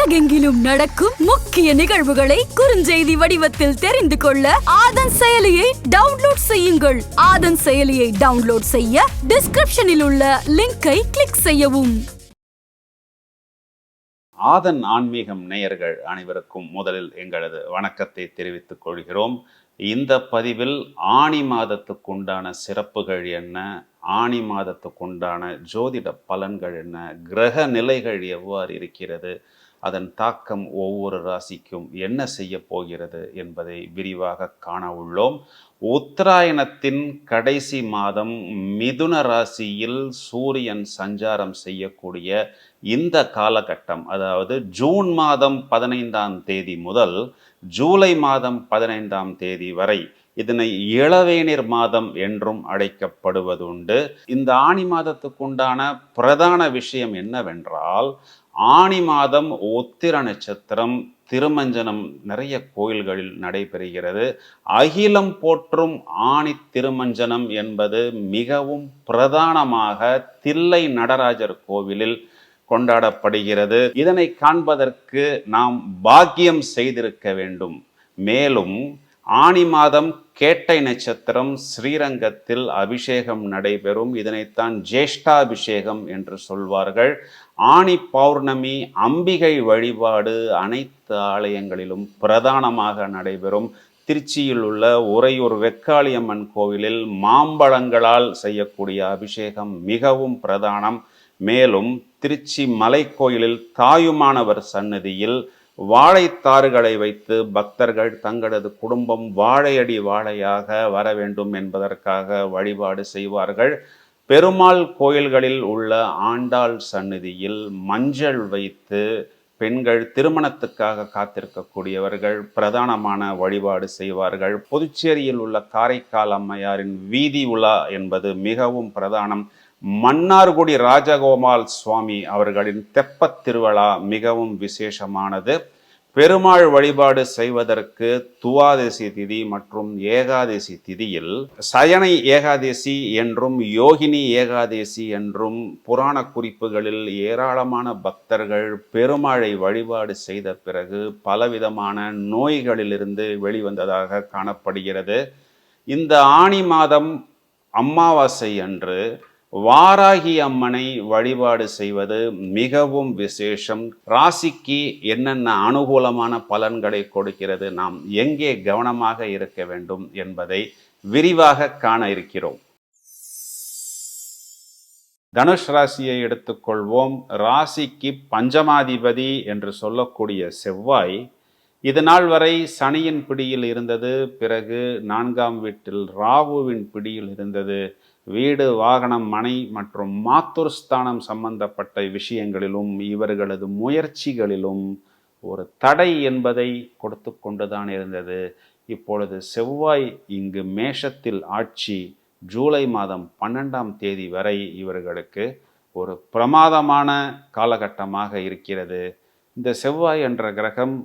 உலகெங்கிலும் நடக்கும் முக்கிய நிகழ்வுகளை குறுஞ்செய்தி வடிவத்தில் தெரிந்து கொள்ள ஆதன் செயலியை டவுன்லோட் செய்யுங்கள். ஆதன் செயலியை டவுன்லோட் செய்ய டிஸ்கிரிப்ஷனில் உள்ள லிங்கை கிளிக் செய்யவும். ஆதன் ஆன்மீகம் நேயர்கள் அனைவருக்கும் முதலில் எங்களது வணக்கத்தை தெரிவித்துக் கொள்கிறோம். இந்த பதிவில் ஆணி மாதத்துக்குண்டான சிறப்புகள் என்ன? ஆணி மாதத்துக்குண்டான ஜோதிட பலன்கள் என்ன? கிரக நிலைகள் எவ்வாறு இருக்கிறது? அதன் தாக்கம் ஒவ்வொரு ராசிக்கும் என்ன செய்ய போகிறது என்பதை விரிவாக காண உள்ளோம். உத்தராயணத்தின் கடைசி மாதம் மிதுன ராசியில் சூரியன் சஞ்சாரம் செய்யக்கூடிய இந்த காலகட்டம் அதாவது ஜூன் மாதம் பதினைந்தாம் தேதி முதல் ஜூலை மாதம் பதினைந்தாம் தேதி வரை இதனை இளவேனிர் மாதம் என்றும் அழைக்கப்படுவதுண்டு. இந்த ஆணி மாதத்துக்குண்டான பிரதான விஷயம் என்னவென்றால் ஆணி மாதம் உத்திர நட்சத்திரம் திருமஞ்சனம் நிறைய கோயில்களில் நடைபெறுகிறது. அகிலம் போற்றும் ஆணி திருமஞ்சனம் என்பது மிகவும் பிரதானமாக தில்லை நடராஜர் கோவிலில் கொண்டாடப்படுகிறது. இதனை காண்பதற்கு நாம் பாக்கியம் செய்திருக்க வேண்டும். மேலும் ஆணி மாதம் கேட்டை நட்சத்திரம் ஸ்ரீரங்கத்தில் அபிஷேகம் நடைபெறும். இதனைத்தான் ஜேஷ்டாபிஷேகம் என்று சொல்வார்கள். ஆணி பௌர்ணமி அம்பிகை வழிபாடு அனைத்து ஆலயங்களிலும் பிரதானமாக நடைபெறும். திருச்சியில் உள்ள உறையூர் வெக்காளியம்மன் கோவிலில் மாம்பழங்களால் செய்யக்கூடிய அபிஷேகம் மிகவும் பிரதானம். மேலும் திருச்சி மலைக்கோயிலில் தாயுமானவர் சன்னதியில் வாழைத்தாறுகளை வைத்து பக்தர்கள் தங்களது குடும்பம் வாழையடி வாழையாக வர வேண்டும் என்பதற்காக வழிபாடு செய்வார்கள். பெருமாள் கோயில்களில் உள்ள ஆண்டாள் சந்நிதியில் மஞ்சள் வைத்து பெண்கள் திருமணத்துக்காக காத்திருக்கக்கூடியவர்கள் பிரதானமான வழிபாடு செய்வார்கள். புதுச்சேரியில் உள்ள காரைக்கால் அம்மையாரின் வீதி உலா என்பது மிகவும் பிரதானம். மன்னார்குடி ராஜகோபால் சுவாமி அவர்களின் தெப்பத் திருவிழா மிகவும் விசேஷமானது. பெருமாள் வழிபாடு செய்வதற்கு துவாதசி திதி மற்றும் ஏகாதசி திதியில் சயனை ஏகாதசி என்றும் யோகினி ஏகாதசி என்றும் புராண குறிப்புகளில் ஏராளமான பக்தர்கள் பெருமாளை வழிபாடு செய்த பிறகு பலவிதமான நோய்களிலிருந்து வெளிவந்ததாக காணப்படுகிறது. இந்த ஆணி மாதம் அமாவாசை அன்று வாராகி அம்மனை வழிபாடு செய்வது மிகவும் விசேஷம். ராசிக்கு என்னென்ன அனுகூலமான பலன்களை கொடுக்கிறது நாம் எங்கே கவனமாக இருக்க வேண்டும் என்பதை விரிவாக காண இருக்கிறோம். தனுஷ் ராசியை எடுத்துக்கொள்வோம். ராசிக்கு பஞ்சமாதிபதி என்று சொல்லக்கூடிய செவ்வாய் இது நாள் வரை சனியின் பிடியில் இருந்தது. பிறகு நான்காம் வீட்டில் ராகுவின் பிடியில் இருந்தது. வீடு வாகனம் மனை மற்றும் மாத்துருஸ்தானம் சம்பந்தப்பட்ட விஷயங்களிலும் இவர்களது முயற்சிகளிலும் ஒரு தடை என்பதை கொடுத்து கொண்டுதான் இருந்தது. இப்பொழுது செவ்வாய் இங்கு மேஷத்தில் ஆட்சி ஜூலை மாதம் பன்னெண்டாம் தேதி வரை இவர்களுக்கு ஒரு பிரமாதமான காலகட்டமாக இருக்கிறது. இந்த செவ்வாய் என்ற கிரகம்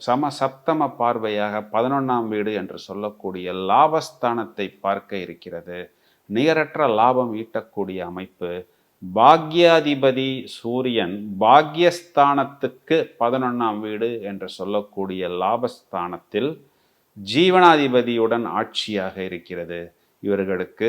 சம சப்தம பார்வையாக பதினொன்றாம் வீடு என்று சொல்லக்கூடிய லாபஸ்தானத்தை பார்க்க இருக்கிறது. நிகரற்ற லாபம் ஈட்டக்கூடிய அமைப்பு. பாக்யாதிபதி சூரியன் பாக்யஸ்தானத்துக்கு பதினொன்றாம் வீடு என்று சொல்லக்கூடிய லாபஸ்தானத்தில் ஜீவனாதிபதியுடன் ஆட்சியாக இருக்கிறது. இவர்களுக்கு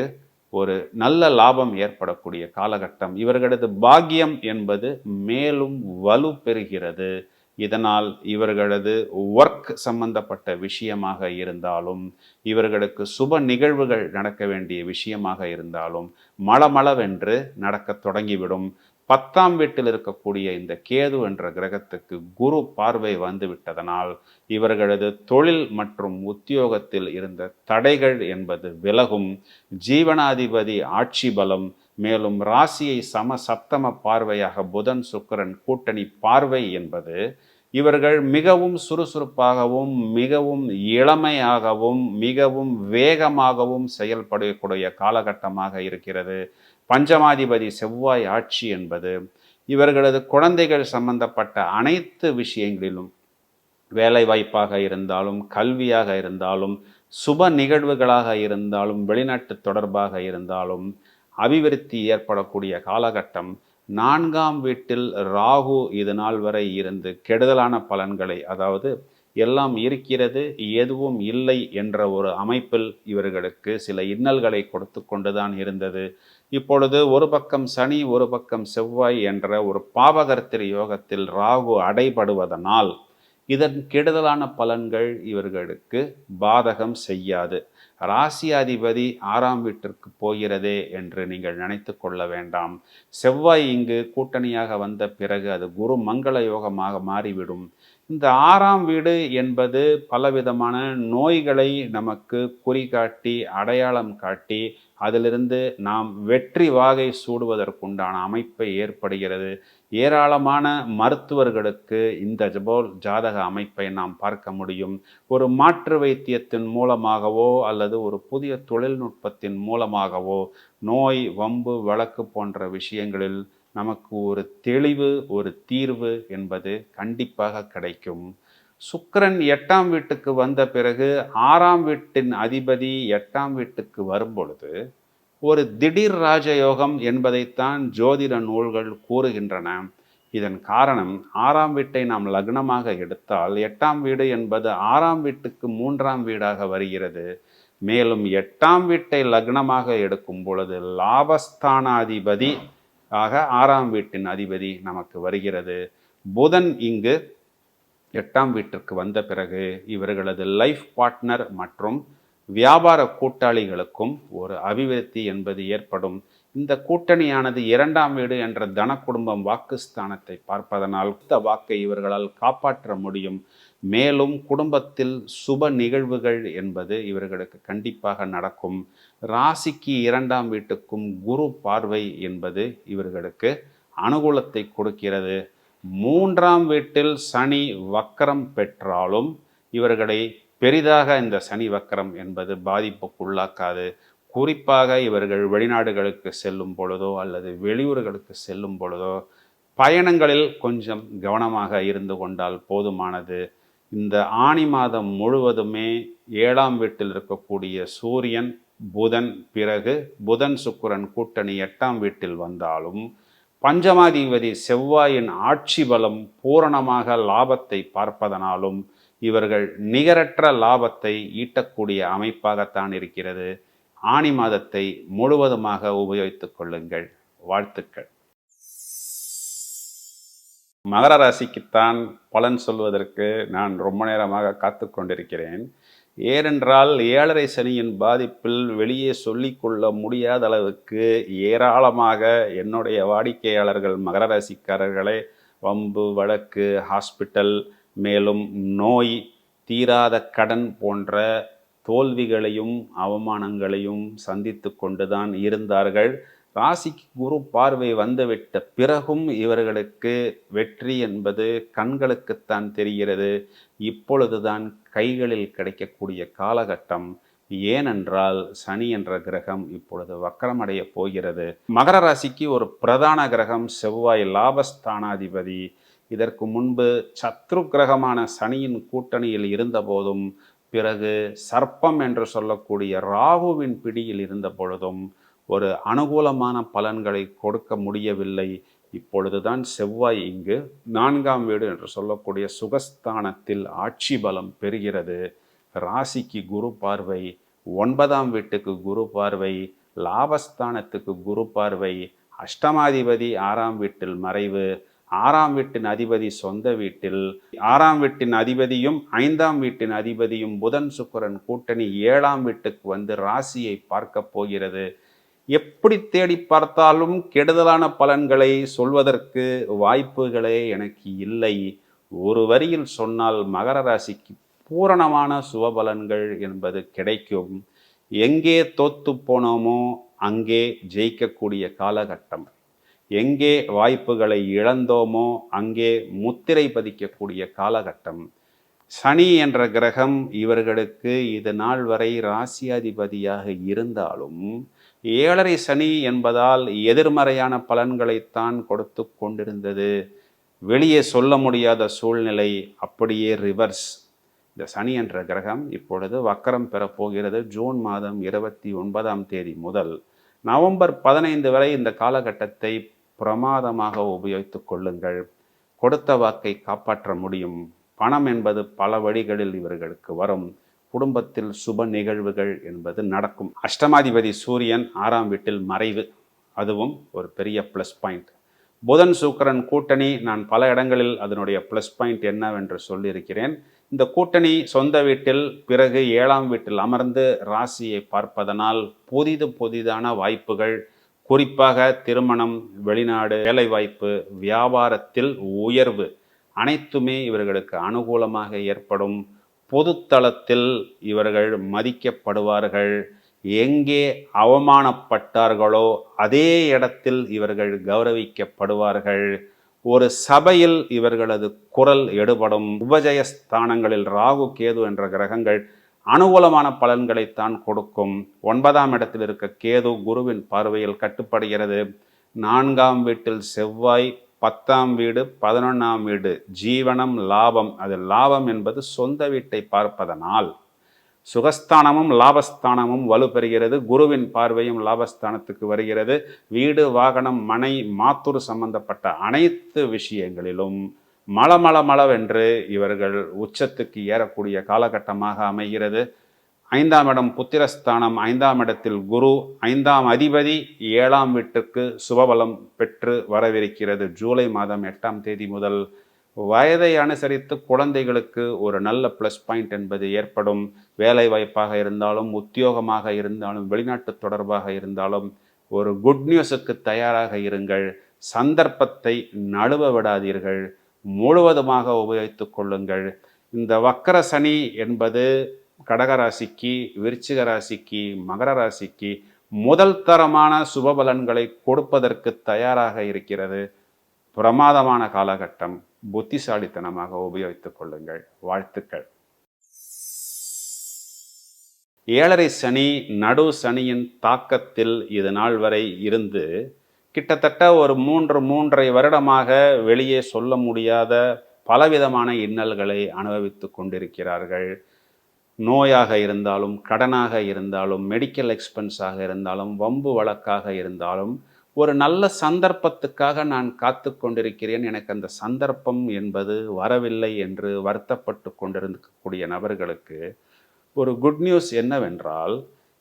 ஒரு நல்ல லாபம் ஏற்படக்கூடிய காலகட்டம். இவர்களது பாக்கியம் என்பது மேலும் வலு பெறுகிறது இதனால் இவர்களது ஒர்க் சம்பந்தப்பட்ட விஷயமாக இருந்தாலும் இவர்களுக்கு சுப நிகழ்வுகள் நடக்க வேண்டிய விஷயமாக இருந்தாலும் மளமளவென்று நடக்க தொடங்கிவிடும். பத்தாம் வீட்டில் இருக்கக்கூடிய இந்த கேது என்ற கிரகத்துக்கு குரு பார்வை வந்து விட்டதனால் இவர்களது தொழில் மற்றும் உத்தியோகத்தில் இருந்த தடைகள் என்பது விலகும். ஜீவனாதிபதி ஆட்சி பலம் மேலும் ராசியை சம சப்தம பார்வையாக புதன் சுக்கரன் கூட்டணி பார்வை என்பது இவர்கள் மிகவும் சுறுசுறுப்பாகவும் மிகவும் இளமையாகவும் மிகவும் வேகமாகவும் செயல்படக்கூடிய காலகட்டமாக இருக்கிறது. பஞ்சமாதிபதி செவ்வாய் ஆட்சி என்பது இவர்களது குழந்தைகள் சம்பந்தப்பட்ட அனைத்து விஷயங்களிலும் வேலைவாய்ப்பாக இருந்தாலும் கல்வியாக இருந்தாலும் சுப நிகழ்வுகளாக இருந்தாலும் வெளிநாட்டு தொடர்பாக இருந்தாலும் அபிவிருத்தி ஏற்படக்கூடிய காலகட்டம் நான்காம் வீட்டில் ராகு இது நாள் வரை இருந்து கெடுதலான பலன்களை அதாவது எல்லாம் இருக்கிறது எதுவும் இல்லை என்ற ஒரு அமைப்பில் இவர்களுக்கு சில இன்னல்களை கொடுத்து கொண்டுதான் இருந்தது. இப்பொழுது ஒரு பக்கம் சனி ஒரு பக்கம் செவ்வாய் என்ற ஒரு பாவகர்த்திரி யோகத்தில் ராகு அடைபடுவதனால் இதன் கெடுதலான பலன்கள் இவர்களுக்கு பாதகம் செய்யாது. ராசியாதிபதி ஆறாம் வீட்டிற்கு போகிறதே என்று நீங்கள் நினைத்து கொள்ள வேண்டாம். செவ்வாய் இங்கு கூட்டணியாக வந்த பிறகு அது குரு மங்கள யோகமாக மாறிவிடும். இந்த ஆறாம் வீடு என்பது பலவிதமான நோய்களை நமக்கு குறிகாட்டி அடையாளம் காட்டி அதிலிருந்து நாம் வெற்றி வாகை சூடுவதற்குண்டான அமைப்பை ஏற்படுகிறது. ஏராளமான மருத்துவர்களுக்கு இந்த ஜபோல் ஜாதக அமைப்பை நாம் பார்க்க முடியும். ஒரு மாற்று வைத்தியத்தின் மூலமாகவோ அல்லது ஒரு புதிய தொழில்நுட்பத்தின் மூலமாகவோ நோய் வம்பு வழக்கு போன்ற விஷயங்களில் நமக்கு ஒரு தெளிவு ஒரு தீர்வு என்பது கண்டிப்பாக கிடைக்கும். சுக்கரன் எட்டாம் வீட்டுக்கு வந்த பிறகு ஆறாம் வீட்டின் அதிபதி எட்டாம் வீட்டுக்கு வரும்பொழுது ஒரு திடீர் ராஜயோகம் என்பதைத்தான் ஜோதிட நூல்கள் கூறுகின்றன. இதன் காரணம் ஆறாம் வீட்டை நாம் லக்னமாக எடுத்தால் எட்டாம் வீடு என்பது ஆறாம் வீட்டுக்கு மூன்றாம் வீடாக வருகிறது. மேலும் எட்டாம் வீட்டை லக்னமாக எடுக்கும் பொழுது லாபஸ்தானாதிபதி ஆக ஆறாம் வீட்டின் அதிபதி நமக்கு வருகிறது. புதன் இங்கு எட்டாம் வீட்டிற்கு வந்த பிறகு இவர்களது லைஃப் பார்ட்னர் மற்றும் வியாபார கூட்டாளிகளுக்கும் ஒரு அபிவிருத்தி என்பது ஏற்படும். இந்த கூட்டணியானது இரண்டாம் வீடு என்ற தன குடும்பம் வாக்குஸ்தானத்தை பார்ப்பதனால் இந்த வாக்கை இவர்களால் காப்பாற்ற முடியும். மேலும் குடும்பத்தில் சுப நிகழ்வுகள் என்பது இவர்களுக்கு கண்டிப்பாக நடக்கும். ராசிக்கு இரண்டாம் வீட்டுக்கும் குரு பார்வை என்பது இவர்களுக்கு அனுகூலத்தை கொடுக்கிறது. மூன்றாம் வீட்டில் சனி வக்கரம் பெற்றாலும் இவர்களை பெரிதாக இந்த சனி வக்கரம் என்பது பாதிப்புக்குள்ளாக்காது. குறிப்பாக இவர்கள் வெளிநாடுகளுக்கு செல்லும் பொழுதோ அல்லது வெளியூர்களுக்கு செல்லும் பொழுதோ பயணங்களில் கொஞ்சம் கவனமாக இருந்து கொண்டால் போதுமானது. இந்த ஆணி மாதம் முழுவதுமே ஏழாம் வீட்டில் இருக்கக்கூடிய சூரியன் புதன் பிறகு புதன் சுக்கிரன் கூட்டணி எட்டாம் வீட்டில் வந்தாலும் பஞ்சமாதிபதி செவ்வாயின் ஆட்சி பலம் பூரணமாக லாபத்தை பார்ப்பதனாலும் இவர்கள் நிகரற்ற லாபத்தை ஈட்டக்கூடிய அமைப்பாகத்தான் இருக்கிறது. ஆணி மாதத்தை முழுவதுமாக உபயோகித்துக் கொள்ளுங்கள். வாழ்த்துக்கள். மகர ராசிக்குத்தான் பலன் சொல்வதற்கு நான் ரொம்ப நேரமாக காத்து கொண்டிருக்கிறேன். ஏனென்றால் ஏழரை சனியின் பாதிப்பில் வெளியே சொல்லிக்கொள்ள முடியாத அளவுக்கு ஏராளமாக என்னுடைய வாடிக்கையாளர்கள் மகர ராசிக்காரர்களே வம்பு வழக்கு ஹாஸ்பிட்டல் மேலும் நோய் தீராத கடன் போன்ற தோல்விகளையும் அவமானங்களையும் சந்தித்து கொண்டுதான் இருந்தார்கள். ராசிக்கு குரு பார்வை வந்துவிட்ட பிறகும் இவர்களுக்கு வெற்றி என்பது கண்களுக்குத்தான் தெரிகிறது. இப்பொழுதுதான் கைகளில் கிடைக்கக்கூடிய காலகட்டம். ஏனென்றால் சனி என்ற கிரகம் இப்பொழுது வக்கரமடைய போகிறது. மகர ராசிக்கு ஒரு பிரதான கிரகம் செவ்வாய் லாபஸ்தானாதிபதி. இதற்கு முன்பு சத்ரு கிரகமான சனியின் கூட்டணியில் இருந்தபோதும் பிறகு சர்ப்பம் என்று சொல்லக்கூடிய ராகுவின் பிடியில் இருந்த பொழுதும் ஒரு அனுகூலமான பலன்களை கொடுக்க முடியவில்லை. இப்பொழுதுதான் செவ்வாய் இங்கு நான்காம் வீடு என்று சொல்லக்கூடிய சுகஸ்தானத்தில் ஆட்சி பலம் பெறுகிறது. ராசிக்கு குரு பார்வை ஒன்பதாம் வீட்டுக்கு குரு பார்வை லாபஸ்தானத்துக்கு குரு பார்வை அஷ்டமாதிபதி ஆறாம் வீட்டில் மறைவு ஆறாம் வீட்டின் அதிபதி சொந்த வீட்டில் ஆறாம் வீட்டின் அதிபதியும் ஐந்தாம் வீட்டின் அதிபதியும் புதன் சுக்கரன் கூட்டணி ஏழாம் வீட்டுக்கு வந்து ராசியை பார்க்க போகிறது. எப்படி தேடி பார்த்தாலும் கெடுதலான பலன்களை சொல்வதற்கு வாய்ப்புகளே எனக்கு இல்லை. ஒரு வரியில் சொன்னால் மகர ராசிக்கு பூரணமான சுபபலன்கள் என்பது கிடைக்கும். எங்கே தோத்து போனோமோ அங்கே ஜெயிக்கக்கூடிய காலகட்டம். எங்கே வாய்ப்புகளை இழந்தோமோ அங்கே முத்திரை பதிக்கக்கூடிய காலகட்டம். சனி என்ற கிரகம் இவர்களுக்கு இது நாள் வரை ராசியாதிபதியாக இருந்தாலும் ஏழரை சனி என்பதால் எதிர்மறையான பலன்களைத்தான் கொடுத்து கொண்டிருந்தது. வெளியே சொல்ல முடியாத சூழ்நிலை அப்படியே ரிவர்ஸ் இந்த சனி என்ற கிரகம் இப்பொழுது வக்கரம் பெறப்போகிறது ஜூன் மாதம் இருபத்தி ஒன்பதாம் தேதி முதல் நவம்பர் பதினைந்து வரை இந்த காலகட்டத்தை பிரமாதமாக உபயோகித்து கொள்ளுங்கள். கொடுத்த வாக்கை காப்பாற்ற முடியும். பணம் என்பது பல வழிகளில் இவர்களுக்கு வரும். குடும்பத்தில் சுப நிகழ்வுகள் என்பது நடக்கும். அஷ்டமாதிபதி சூரியன் ஆறாம் வீட்டில் மறைவு. அதுவும் ஒரு பெரிய ப்ளஸ் பாயிண்ட் புதன் சூக்கரன் கூட்டணி. நான் பல இடங்களில் அதனுடைய ப்ளஸ் பாயிண்ட் என்னவென்று சொல்லியிருக்கிறேன். இந்த கூட்டணி சொந்த வீட்டில் பிறகு ஏழாம் வீட்டில் அமர்ந்து ராசியை பார்ப்பதனால் புதிது புதிதான வாய்ப்புகள் குறிப்பாக திருமணம் வெளிநாடு வேலைவாய்ப்பு வியாபாரத்தில் உயர்வு அனைத்துமே இவர்களுக்கு அனுகூலமாக ஏற்படும். பொதுத்தளத்தில் இவர்கள் மதிக்கப்படுவார்கள். எங்கே அவமானப்பட்டார்களோ அதே இடத்தில் இவர்கள் கௌரவிக்கப்படுவார்கள். ஒரு சபையில் இவர்களது குரல் எடுபடும் உபஜய ஸ்தானங்களில் ராகு கேது என்ற கிரகங்கள் அனுகூலமான பலன்களைத்தான் கொடுக்கும். ஒன்பதாம் இடத்தில் இருக்க கேது குருவின் பார்வையில் கட்டுப்படுகிறது. நான்காம் வீட்டில் செவ்வாய் பத்தாம் வீடு பதினொன்றாம் வீடு ஜீவனம் லாபம். அது லாபம் என்பது சொந்த வீட்டை பார்ப்பதனால். சுகஸ்தானமும் லாபஸ்தானமும் வலுப்பெறுகிறது. குருவின் பார்வையும் லாபஸ்தானத்துக்கு வருகிறது. வீடு வாகனம் மனை மாத்தூர் சம்பந்தப்பட்ட அனைத்து விஷயங்களிலும் மளமளமளவென்று இவர்கள் உச்சத்துக்கு ஏறக்கூடிய காலகட்டமாக அமைகிறது. ஐந்தாம் இடம் புத்திரஸ்தானம் ஐந்தாம் இடத்தில் குரு ஐந்தாம் அதிபதி ஏழாம் வீட்டுக்கு சுபபலம் பெற்று வரவிருக்கிறது. ஜூலை மாதம் எட்டாம் தேதி முதல் வயதை அனுசரித்து குழந்தைகளுக்கு ஒரு நல்ல ப்ளஸ் பாயிண்ட் என்பது ஏற்படும். வேலை வாய்ப்பாக இருந்தாலும் உத்தியோகமாக இருந்தாலும் வெளிநாட்டு தொடர்பாக இருந்தாலும் ஒரு குட் நியூஸுக்கு தயாராக இருங்கள். சந்தர்ப்பத்தை நழுவ விடாதீர்கள். முழுவதுமாக உபயோகித்து கொள்ளுங்கள். இந்த வக்கர சனி என்பது கடகராசிக்கு விருச்சிக ராசிக்கு மகர ராசிக்கு முதல் தரமான சுபபலன்களை கொடுப்பதற்கு தயாராக இருக்கிறது. பிரமாதமான காலகட்டம். புத்திசாலித்தனமாக உபயோகித்துக் கொள்ளுங்கள். வாழ்த்துக்கள். ஏழரை சனி நடு சனியின் தாக்கத்தில் இது நாள் வரை இருந்து கிட்டத்தட்ட ஒரு மூன்று மூன்றரை வருடமாக வெளியே சொல்ல முடியாத பலவிதமான இன்னல்களை அனுபவித்து கொண்டிருக்கிறார்கள். நோயாக இருந்தாலும் கடனாக இருந்தாலும் மெடிக்கல் எக்ஸ்பென்ஸாக இருந்தாலும் வம்பு வழக்காக இருந்தாலும் ஒரு நல்ல சந்தர்ப்பத்துக்காக நான் காத்து கொண்டிருக்கிறேன். எனக்கு அந்த சந்தர்ப்பம் என்பது வரவில்லை என்று வருத்தப்பட்டு கொண்டிருக்கக்கூடிய நபர்களுக்கு ஒரு குட் நியூஸ் என்னவென்றால்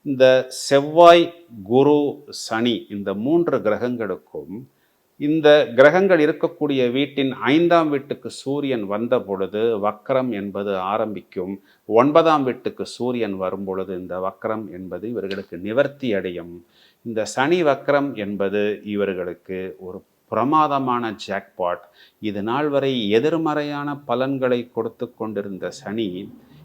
இந்த செவ்வாய் குரு சனி இந்த மூன்று கிரகங்களுக்கும் இந்த கிரகங்கள் இருக்கக்கூடிய வீட்டின் ஐந்தாம் வீட்டுக்கு சூரியன் வந்த பொழுது வக்கரம் என்பது ஆரம்பிக்கும். ஒன்பதாம் வீட்டுக்கு சூரியன் வரும் பொழுது இந்த வக்கரம் என்பது இவர்களுக்கு நிவர்த்தி அடையும். இந்த சனி வக்கரம் என்பது இவர்களுக்கு ஒரு பிரமாதமான ஜாக்பாட் இது நாள் வரை எதிர்மறையான பலன்களை கொடுத்து கொண்டிருந்த சனி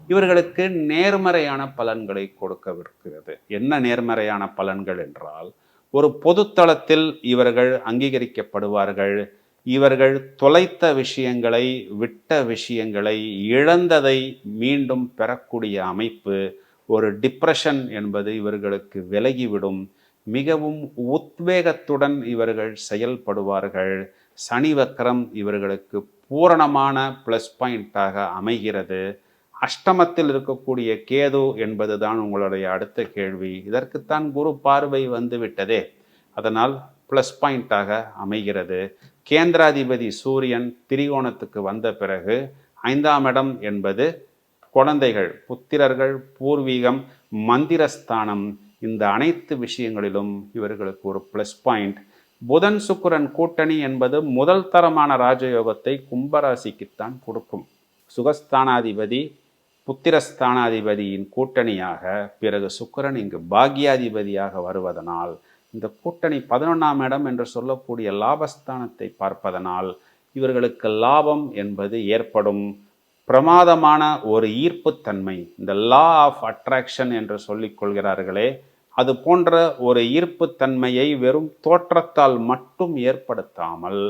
இவர்களுக்கு நேர்மறையான பலன்களை கொடுக்கவிருக்கிறது. என்ன நேர்மறையான பலன்கள் என்றால் ஒரு பொதுத்தளத்தில் இவர்கள் அங்கீகரிக்கப்படுவார்கள். இவர்கள் தொலைத்த விஷயங்களை விட்ட விஷயங்களை இழந்ததை மீண்டும் பெறக்கூடிய அமைப்பு ஒரு டிப்ரெஷன் என்பது இவர்களுக்கு விலகிவிடும். மிகவும் உத்வேகத்துடன் இவர்கள் செயல்படுவார்கள். சனி வக்கரம் இவர்களுக்கு பூரணமான ப்ளஸ் பாயிண்டாக அமைகிறது. அஷ்டமத்தில் இருக்கக்கூடிய கேது என்பதுதான் உங்களுடைய அடுத்த கேள்வி. இதற்குத்தான் குரு பார்வை வந்து விட்டதே. அதனால் ப்ளஸ் பாயிண்டாக அமைகிறது. கேந்திராதிபதி சூரியன் திரிகோணத்துக்கு வந்த பிறகு ஐந்தாம் இடம் என்பது குழந்தைகள் புத்திரர்கள் பூர்வீகம் மந்திரஸ்தானம் இந்த அனைத்து விஷயங்களிலும் இவர்களுக்கு ஒரு ப்ளஸ் பாயிண்ட் புதன் சுக்கிரன் கூட்டணி என்பது முதல் தரமான ராஜயோகத்தை கும்பராசிக்குத்தான் கொடுக்கும். சுகஸ்தானாதிபதி புத்திரஸ்தானாதிபதியின் கூட்டணியாக பிறகு சுக்கிரன் இங்கு பாக்யாதிபதியாக வருவதனால் இந்த கூட்டணி பதினொன்றாம் இடம் என்று சொல்லக்கூடிய லாபஸ்தானத்தை பார்ப்பதனால் இவர்களுக்கு லாபம் என்பது ஏற்படும். பிரமாதமான ஒரு ஈர்ப்புத்தன்மை இந்த லா ஆஃப் அட்ராக்ஷன் என்று சொல்லிக் கொள்கிறார்களே அது போன்ற ஒரு ஈர்ப்புத்தன்மையை வெறும் தோற்றத்தால் மட்டும் ஏற்படுத்தாமல்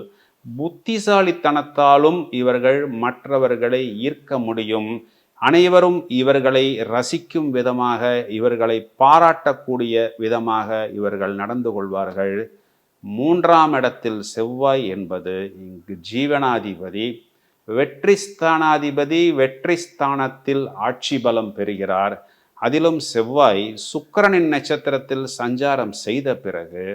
புத்திசாலித்தனத்தாலும் இவர்கள் மற்றவர்களை ஈர்க்க முடியும். அனைவரும் இவர்களை ரசிக்கும் விதமாக இவர்களை பாராட்டக்கூடிய விதமாக இவர்கள் நடந்து கொள்வார்கள். மூன்றாம் இடத்தில் செவ்வாய் என்பது இங்கு ஜீவனாதிபதி. வெற்றி ஸ்தானாதிபதி வெற்றி ஸ்தானத்தில் ஆட்சி பலம் பெறுகிறார். அதிலும் செவ்வாய் சுக்கிரனின் நட்சத்திரத்தில் சஞ்சாரம் செய்த பிறகு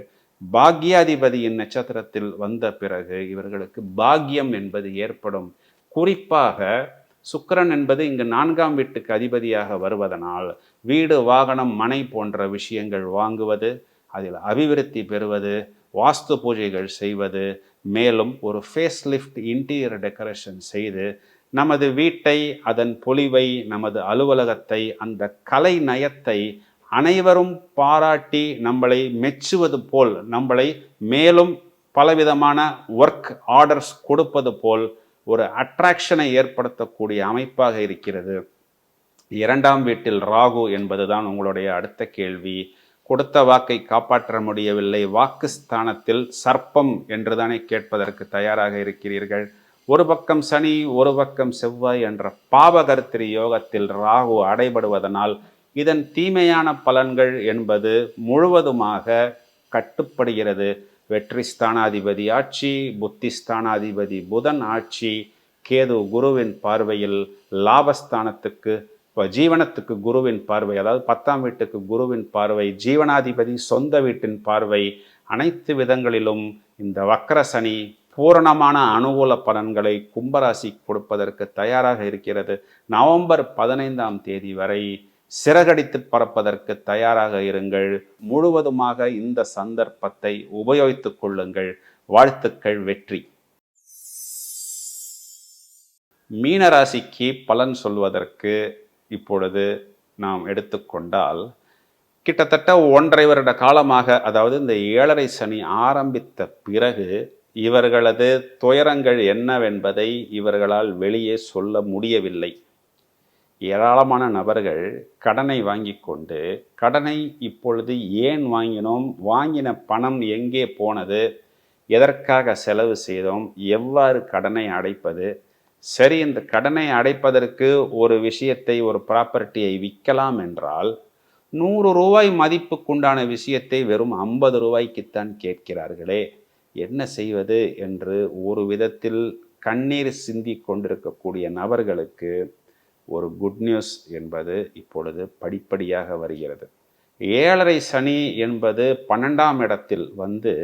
பாக்யாதிபதியின் நட்சத்திரத்தில் வந்த பிறகு இவர்களுக்கு பாக்கியம் என்பது ஏற்படும். குறிப்பாக சுக்கரன் என்பது இங்கு நான்காம் வீட்டுக்கு அதிபதியாக வருவதனால் வீடு வாகனம் மனை போன்ற விஷயங்கள் வாங்குவது அதில் அபிவிருத்தி பெறுவது வாஸ்து பூஜைகள் செய்வது மேலும் ஒரு ஃபேஸ் லிஃப்ட் இன்டீரியர் டெக்கரேஷன் செய்து நமது வீட்டை அதன் பொலிவை நமது அலுவலகத்தை அந்த கலை நயத்தை அனைவரும் பாராட்டி நம்மளை மெச்சுவது போல் நம்மளை மேலும் பலவிதமான ஒர்க் ஆர்டர்ஸ் கொடுப்பது போல் ஒரு அட்ராக்ஷனை ஏற்படுத்தக்கூடிய அமைப்பாக இருக்கிறது. இரண்டாம் வீட்டில் ராகு என்பதுதான் உங்களுடைய அடுத்த கேள்வி. கொடுத்த வாக்கை காப்பாற்ற முடியவில்லை. வாக்கு ஸ்தானத்தில் சர்ப்பம் என்றுதானே கேட்பதற்கு தயாராக இருக்கிறீர்கள். ஒரு பக்கம் சனி ஒரு பக்கம் செவ்வாய் என்ற பாவகர்த்திரி யோகத்தில் ராகு அடைபடுவதனால் இதன் தீமையான பலன்கள் என்பது முழுவதுமாக கட்டுப்படுகிறது. வெற்றி ஸ்தானாதிபதி ஆட்சி புத்தி ஸ்தானாதிபதி புதன் ஆட்சி கேது குருவின் பார்வையில் லாபஸ்தானத்துக்கு இப்போ ஜீவனத்துக்கு குருவின் பார்வை அதாவது பத்தாம் வீட்டுக்கு குருவின் பார்வை ஜீவனாதிபதி சொந்த வீட்டின் பார்வை அனைத்து விதங்களிலும் இந்த வக்கர சனி பூரணமான அனுகூல பலன்களை கும்பராசி கொடுப்பதற்கு தயாராக இருக்கிறது. நவம்பர் பதினைந்தாம் தேதி வரை சிறகடித்து பறப்பதற்கு தயாராக இருங்கள். முழுவதுமாக இந்த சந்தர்ப்பத்தை உபயோகித்துக் கொள்ளுங்கள். வாழ்த்துக்கள் வெற்றி. மீனராசிக்கு பலன் சொல்வதற்கு இப்பொழுது நாம் எடுத்துக்கொண்டால் கிட்டத்தட்ட ஒன்றரை வருட காலமாக அதாவது இந்த ஏழரை சனி ஆரம்பித்த பிறகு இவர்களது துயரங்கள் என்னவென்பதை இவர்களால் வெளியே சொல்ல முடியவில்லை. ஏராளமான நபர்கள் கடனை வாங்கி கொண்டு கடனை இப்பொழுது ஏன் வாங்கினோம் வாங்கின பணம் எங்கே போனது எதற்காக செலவு செய்தோம் எவ்வாறு கடனை அடைப்பது? சரி இந்த கடனை அடைப்பதற்கு ஒரு விஷயத்தை ஒரு ப்ராப்பர்ட்டியை விற்கலாம் என்றால் நூறு ரூபாய் மதிப்புக்குண்டான விஷயத்தை வெறும் ஐம்பது ரூபாய்க்குத்தான் கேட்கிறார்களே. என்ன செய்வது என்று ஒரு விதத்தில் கண்ணீர் சிந்தி கொண்டிருக்கக்கூடிய நபர்களுக்கு ஒரு குட் நியூஸ் என்பது இப்பொழுது படிப்படியாக வருகிறது. ஏழரை சனி என்பது பன்னெண்டாம் இடத்தில் வந்து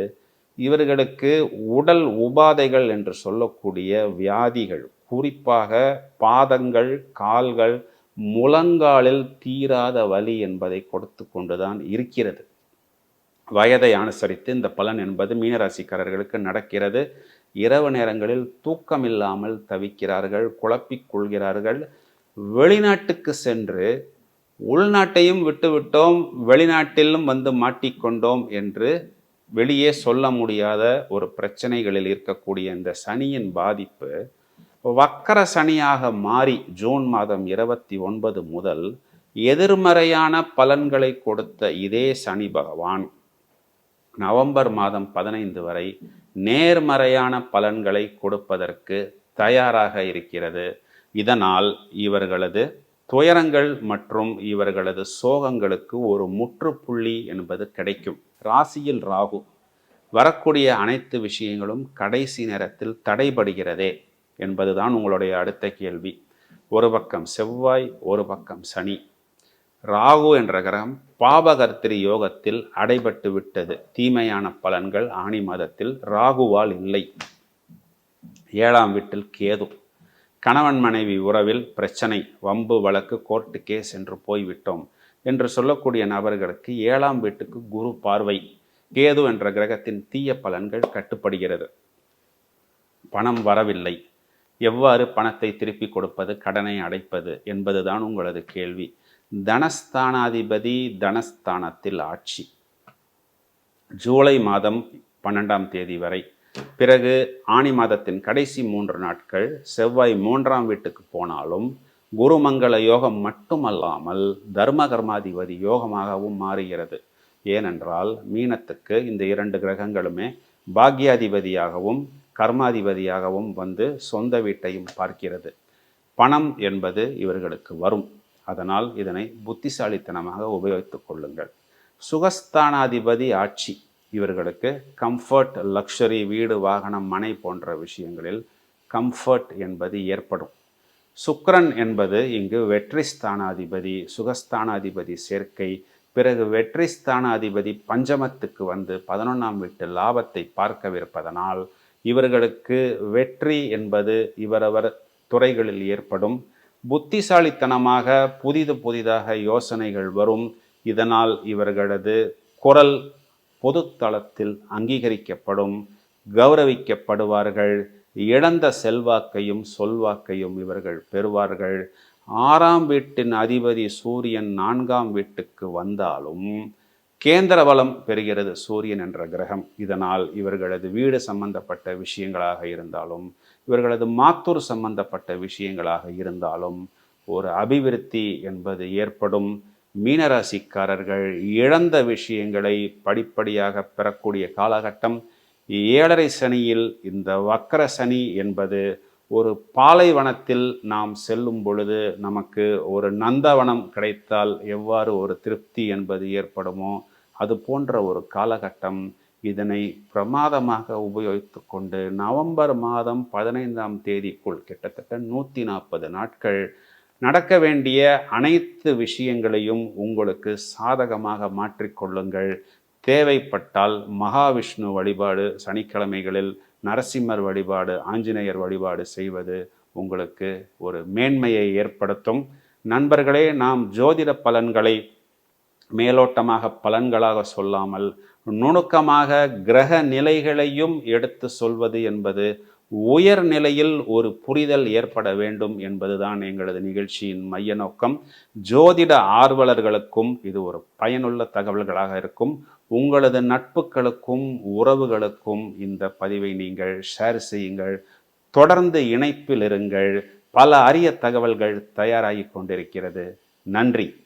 இவர்களுக்கு உடல் உபாதைகள் என்று சொல்லக்கூடிய வியாதிகள் குறிப்பாக பாதங்கள் கால்கள் முழங்காலில் தீராத வலி என்பதை கொடுத்து கொண்டுதான் இருக்கிறது. வயதை அனுசரித்து இந்த பலன் என்பது மீனராசிக்காரர்களுக்கு நடக்கிறது. இரவு நேரங்களில் தூக்கம் இல்லாமல் தவிக்கிறார்கள் குழப்பிக் கொள்கிறார்கள். வெளிநாட்டுக்கு சென்று உள்நாட்டையும் விட்டுவிட்டோம் வெளிநாட்டிலும் வந்து மாட்டிக்கொண்டோம் என்று வெளியே சொல்ல முடியாத ஒரு பிரச்சனைகளில் இருக்கக்கூடிய இந்த சனியின் பாதிப்பு வக்கர சனியாக மாறி ஜூன் மாதம் இருபத்தி ஒன்பது முதல் எதிர்மறையான பலன்களை கொடுத்த இதே சனி பகவான் நவம்பர் மாதம் பதினைந்து வரை நேர்மறையான பலன்களை கொடுப்பதற்கு தயாராக இருக்கிறது. இதனால் இவர்களது துயரங்கள் மற்றும் இவர்களது சோகங்களுக்கு ஒரு முற்றுப்புள்ளி என்பது கிடைக்கும். ராசியில் ராகு வரக்கூடிய அனைத்து விஷயங்களும் கடைசி நேரத்தில் தடைபடுகிறதே என்பதுதான் உங்களுடைய அடுத்த கேள்வி. ஒரு பக்கம் செவ்வாய் ஒரு பக்கம் சனி. ராகு என்ற கிரகம் பாபகர்த்திரி யோகத்தில் அடைபட்டு விட்டது. தீமையான பலன்கள் ஆணி மாதத்தில் ராகுவால் இல்லை. ஏழாம் வீட்டில் கேது. கணவன் மனைவி உறவில் பிரச்சனை வம்பு வழக்கு கோர்ட்டு கேஸ் என்று போய்விட்டோம் என்று சொல்லக்கூடிய நபர்களுக்கு ஏழாம் வீட்டுக்கு குரு பார்வை. கேது என்ற கிரகத்தின் தீய பலன்கள் கட்டுப்படுகிறது. பணம் வரவில்லை. எவ்வாறு பணத்தை திருப்பி கொடுப்பது கடனை அடைப்பது என்பதுதான் உங்களது கேள்வி. தனஸ்தானாதிபதி தனஸ்தானத்தில் ஆட்சி. ஜூலை மாதம் பன்னெண்டாம் தேதி வரை பிறகு ஆணி மாதத்தின் கடைசி மூன்று நாட்கள் செவ்வாய் மூன்றாம் வீட்டுக்கு போனாலும் குருமங்கள யோகம் மட்டுமல்லாமல் தர்ம கர்மாதிபதி யோகமாகவும் மாறுகிறது. ஏனென்றால் மீனத்துக்கு இந்த இரண்டு கிரகங்களுமே பாக்யாதிபதியாகவும் கர்மாதிபதியாகவும் வந்து சொந்த வீட்டையும் பார்க்கிறது. பணம் என்பது இவர்களுக்கு வரும். அதனால் இதனை புத்திசாலித்தனமாக உபயோகித்துக் கொள்ளுங்கள். சுகஸ்தானாதிபதி ஆட்சி. இவர்களுக்கு கம்ஃபர்ட் லக்ஷரி வீடு வாகனம் மனை போன்ற விஷயங்களில் கம்ஃபர்ட் என்பது ஏற்படும். சுக்ரன் என்பது இங்கு வெற்றி ஸ்தானாதிபதி சுகஸ்தானாதிபதி சேர்க்கை பிறகு வெற்றி ஸ்தான அதிபதி பஞ்சமத்துக்கு வந்து பதினொன்றாம் வீட்டு லாபத்தை பார்க்கவிருப்பதனால் இவர்களுக்கு வெற்றி என்பது இவரவர் துறைகளில் ஏற்படும். புத்திசாலித்தனமாக புதிது புதிதாக யோசனைகள் வரும். இதனால் இவர்களது குரல் பொதுத்தளத்தில் அங்கீகரிக்கப்படும் கௌரவிக்கப்படுவார்கள் இழந்த செல்வாக்கையும் சொல்வாக்கையும் இவர்கள் பெறுவார்கள். ஆறாம் வீட்டின் அதிபதி சூரியன் நான்காம் வீட்டுக்கு வந்தாலும் கேந்திர பலம் பெறுகிறது சூரியன் என்ற கிரகம். இதனால் இவர்களது வீடு சம்பந்தப்பட்ட விஷயங்களாக இருந்தாலும் இவர்களது மாத்தூர் சம்பந்தப்பட்ட விஷயங்களாக இருந்தாலும் ஒரு அபிவிருத்தி என்பது ஏற்படும். மீனராசிக்காரர்கள் இழந்த விஷயங்களை படிப்படியாக பெறக்கூடிய காலகட்டம் ஏழரை சனியில் இந்த வக்கர சனி என்பது ஒரு பாலைவனத்தில் நாம் செல்லும் பொழுது நமக்கு ஒரு நந்தவனம் கிடைத்தால் எவ்வாறு ஒரு திருப்தி என்பது ஏற்படுமோ அது போன்ற ஒரு காலகட்டம் இதனை பிரமாதமாக உபயோகித்து கொண்டு நவம்பர் மாதம் பதினைந்தாம் தேதிக்குள் கிட்டத்தட்ட நூற்றி நாற்பது நாட்கள் நடக்க வேண்டிய அனைத்து விஷயங்களையும் உங்களுக்கு சாதகமாக மாற்றிக்கொள்ளுங்கள் தேவைப்பட்டால் மகாவிஷ்ணு வழிபாடு சனிக்கிழமைகளில் நரசிம்மர் வழிபாடு ஆஞ்சநேயர் வழிபாடு செய்வது உங்களுக்கு ஒரு மேன்மையை ஏற்படுத்தும். நண்பர்களே நாம் ஜோதிட பலன்களை மேலோட்டமாக பலன்களாக சொல்லாமல் நுணுக்கமாக கிரக நிலைகளையும் எடுத்து சொல்வது என்பது உயர் நிலையில் ஒரு புரிதல் ஏற்பட வேண்டும் என்பதுதான் எங்களது நிகழ்ச்சியின் மைய நோக்கம் ஜோதிட ஆர்வலர்களுக்கும் இது ஒரு பயனுள்ள தகவல்களாக இருக்கும். உங்களது நட்புகளுக்கும் உறவுகளுக்கும் இந்த பதிவை நீங்கள் ஷேர் செய்யுங்கள். தொடர்ந்து இணைப்பில் இருங்கள். பல அரிய தகவல்கள் தயாராகி கொண்டிருக்கிறது. நன்றி.